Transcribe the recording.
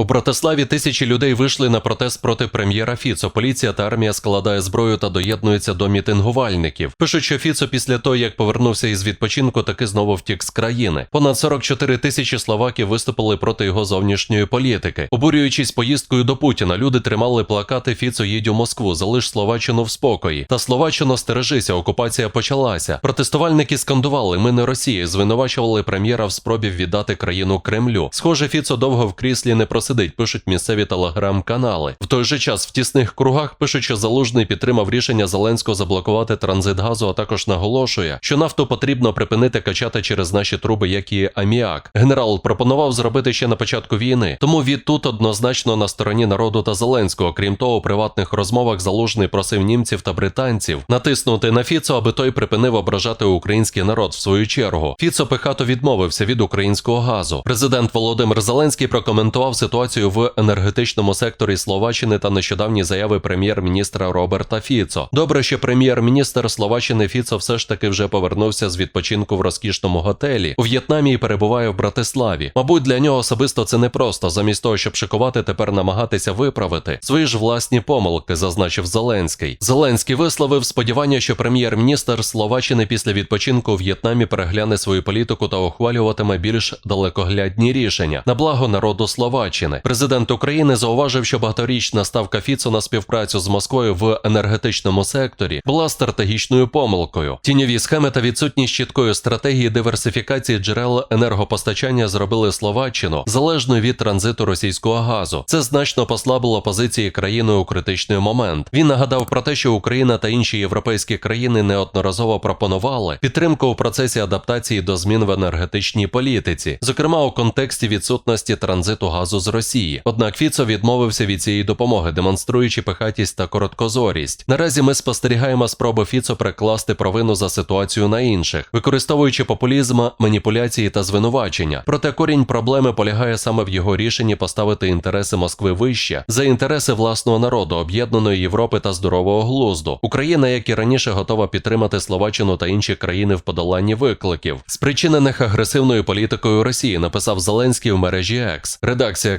У Братиславі тисячі людей вийшли на протест проти прем'єра Фіцо. Поліція та армія складає зброю та доєднуються до мітингувальників. Пишуть, що Фіцо після того, як повернувся із відпочинку, таки знову втік з країни. Понад 44 тисячі словаків виступили проти його зовнішньої політики. Обурюючись поїздкою до Путіна, люди тримали плакати Фіцо їдь у Москву, залиш Словаччину в спокої. Та Словаччино стережися, окупація почалася. Протестувальники скандували Ми не Росія, звинувачували прем'єра в спробі віддати країну Кремлю. Схоже, Фіцо довго в кріслі не просидить, пишуть місцеві телеграм-канали. В той же час в тісних кругах пишуть, що Залужний підтримав рішення Зеленського заблокувати транзит газу, а також наголошує, що нафту потрібно припинити качати через наші труби, як і аміак. Генерал пропонував зробити ще на початку війни, тому від тут однозначно на стороні народу та Зеленського. Крім того, у приватних розмовах Залужний просив німців та британців натиснути на Фіцо, аби той припинив ображати український народ. В свою чергу Фіцо пихато відмовився від українського газу. Президент Володимир Зеленський прокоментував ситуацію в енергетичному секторі Словаччини та нещодавні заяви прем'єр-міністра Роберта Фіцо. Добре, що прем'єр-міністр Словаччини Фіцо все ж таки вже повернувся з відпочинку в розкішному готелі у В'єтнамі і перебуває в Братиславі. Мабуть, для нього особисто це не просто. Замість того, щоб шикувати, тепер намагатися виправити свої ж власні помилки, зазначив Зеленський. Зеленський висловив сподівання, що прем'єр-міністр Словаччини після відпочинку у В'єтнамі перегляне свою політику та ухвалюватиме більш далекоглядні рішення на благо народу Словаччини. Президент України зауважив, що багаторічна ставка Фіцо на співпрацю з Москвою в енергетичному секторі була стратегічною помилкою. Тіньові схеми та відсутність чіткої стратегії диверсифікації джерел енергопостачання зробили Словаччину залежною від транзиту російського газу. Це значно послабило позиції країни у критичний момент. Він нагадав про те, що Україна та інші європейські країни неодноразово пропонували підтримку у процесі адаптації до змін в енергетичній політиці, зокрема у контексті відсутності транзиту газу з Росії. Однак Фіцо відмовився від цієї допомоги, демонструючи пихатість та короткозорість. Наразі ми спостерігаємо спроби Фіцо прикласти провину за ситуацію на інших, використовуючи популізм, маніпуляції та звинувачення. Проте корінь проблеми полягає саме в його рішенні поставити інтереси Москви вище за інтереси власного народу, об'єднаної Європи та здорового глузду. Україна, як і раніше, готова підтримати Словаччину та інші країни в подоланні викликів, спричинених агресивною політикою Росії, написав Зеленський в мережі X. Редакція